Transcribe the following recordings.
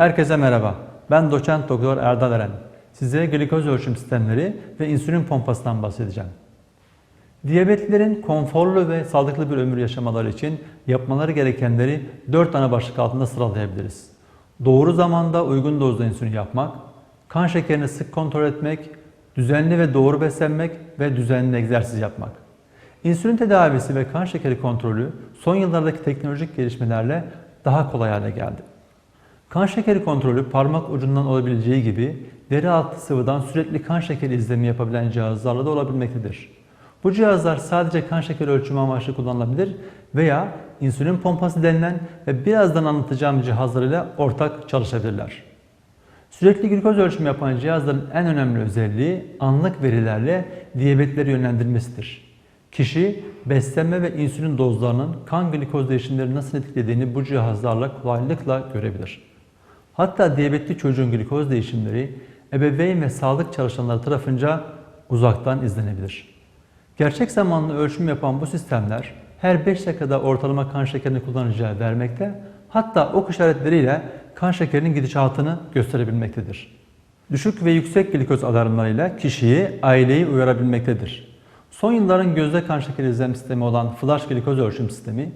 Herkese merhaba. Ben doçent doktor Erdal Eren. Size glikoz ölçüm sistemleri ve insülin pompasından bahsedeceğim. Diyabetlilerin konforlu ve sağlıklı bir ömür yaşamaları için yapmaları gerekenleri 4 ana başlık altında sıralayabiliriz. Doğru zamanda uygun dozda insülin yapmak, kan şekerini sık kontrol etmek, düzenli ve doğru beslenmek ve düzenli egzersiz yapmak. İnsülin tedavisi ve kan şekeri kontrolü son yıllardaki teknolojik gelişmelerle daha kolay hale geldi. Kan şekeri kontrolü parmak ucundan olabileceği gibi deri altı sıvıdan sürekli kan şekeri izlemi yapabilen cihazlarla da olabilmektedir. Bu cihazlar sadece kan şekeri ölçümü amaçlı kullanılabilir veya insülin pompası denilen ve birazdan anlatacağım cihazlarıyla ortak çalışabilirler. Sürekli glikoz ölçümü yapan cihazların en önemli özelliği anlık verilerle diyabetleri yönlendirmesidir. Kişi beslenme ve insülin dozlarının kan glikoz değişimleri nasıl etkilediğini bu cihazlarla kolaylıkla görebilir. Hatta diyabetli çocuğun glikoz değişimleri ebeveyn ve sağlık çalışanları tarafınca uzaktan izlenebilir. Gerçek zamanlı ölçüm yapan bu sistemler her 5 dakikada ortalama kan şekerini kullanıcıya vermekte, hatta ok işaretleriyle kan şekerinin gidişatını gösterebilmektedir. Düşük ve yüksek glikoz alarmlarıyla kişiyi, aileyi uyarabilmektedir. Son yılların gözde kan şekeri izlem sistemi olan flash glikoz ölçüm sistemi,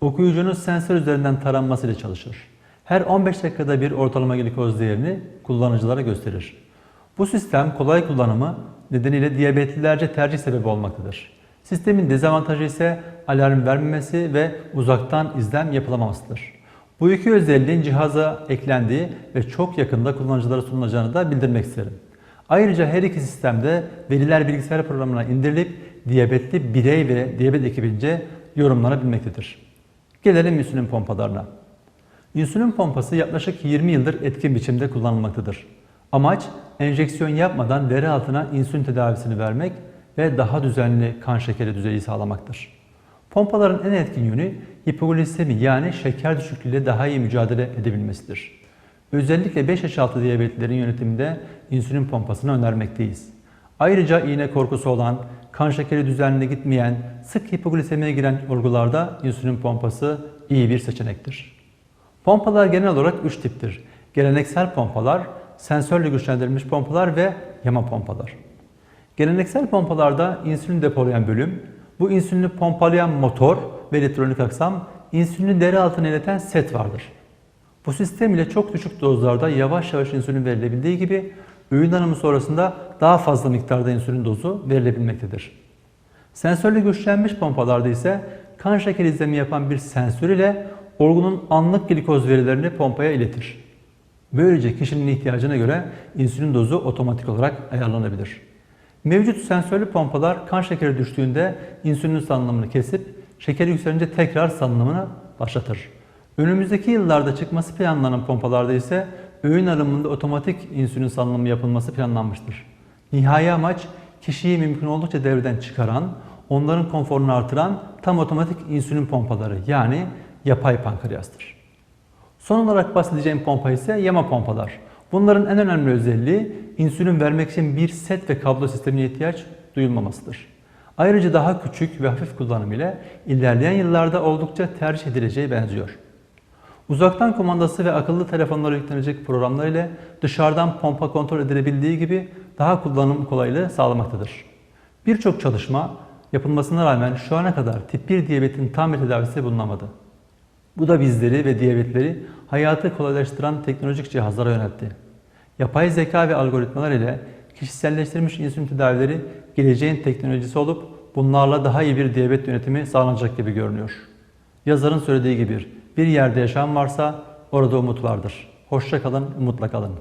okuyucunun sensör üzerinden taranmasıyla çalışır. Her 15 dakikada bir ortalama glikoz değerini kullanıcılara gösterir. Bu sistem kolay kullanımı nedeniyle diyabetlilerce tercih sebebi olmaktadır. Sistemin dezavantajı ise alarm vermemesi ve uzaktan izlem yapılamamasıdır. Bu iki özelliğin cihaza eklendiği ve çok yakında kullanıcılara sunulacağını da bildirmek isterim. Ayrıca her iki sistemde veriler bilgisayar programına indirilip diyabetli birey ve diyabet ekibince yorumlanabilmektedir. Gelelim insülin pompalarına. İnsülin pompası yaklaşık 20 yıldır etkin biçimde kullanılmaktadır. Amaç enjeksiyon yapmadan deri altına insülin tedavisini vermek ve daha düzenli kan şekeri düzeyi sağlamaktır. Pompaların en etkin yönü hipoglisemi yani şeker düşüklüğüyle daha iyi mücadele edebilmesidir. Özellikle 5 yaş altı diyabetlilerin yönetiminde insülin pompasını önermekteyiz. Ayrıca iğne korkusu olan, kan şekeri düzenli gitmeyen, sık hipoglisemiye giren olgularda insülin pompası iyi bir seçenektir. Pompalar genel olarak 3 tiptir. Geleneksel pompalar, sensörle güçlendirilmiş pompalar ve yama pompalar. Geleneksel pompalarda insülin depolayan bölüm, bu insülini pompalayan motor ve elektronik aksam, insülini deri altına ileten set vardır. Bu sistem ile çok düşük dozlarda yavaş yavaş insülin verilebildiği gibi öğün alımı sonrasında daha fazla miktarda insülin dozu verilebilmektedir. Sensörle güçlenmiş pompalarda ise kan şekeri izlemi yapan bir sensör ile orgunun anlık glikoz verilerini pompaya iletir. Böylece kişinin ihtiyacına göre insülin dozu otomatik olarak ayarlanabilir. Mevcut sensörlü pompalar kan şekeri düştüğünde insülin salınımını kesip şeker yükselince tekrar salınımını başlatır. Önümüzdeki yıllarda çıkması planlanan pompalarda ise öğün alımında otomatik insülin salınımı yapılması planlanmıştır. Nihai amaç kişiyi mümkün oldukça devreden çıkaran, onların konforunu artıran tam otomatik insülin pompaları yani yapay pankreastır. Son olarak bahsedeceğim pompa ise yama pompalar. Bunların en önemli özelliği insülin vermek için bir set ve kablo sistemine ihtiyaç duyulmamasıdır. Ayrıca daha küçük ve hafif kullanım ile ilerleyen yıllarda oldukça tercih edileceği benziyor. Uzaktan kumandası ve akıllı telefonlara yüklenecek programlar ile dışarıdan pompa kontrol edilebildiği gibi daha kullanım kolaylığı sağlamaktadır. Birçok çalışma yapılmasına rağmen şu ana kadar tip 1 diyabetin tam bir tedavisi bulunamadı. Bu da bizleri ve diyabetleri hayatı kolaylaştıran teknolojik cihazlara yöneltti. Yapay zeka ve algoritmalar ile kişiselleştirilmiş insülin tedavileri geleceğin teknolojisi olup bunlarla daha iyi bir diyabet yönetimi sağlanacak gibi görünüyor. Yazarın söylediği gibi bir yerde yaşam varsa orada umut vardır. Hoşça kalın, umutla kalın.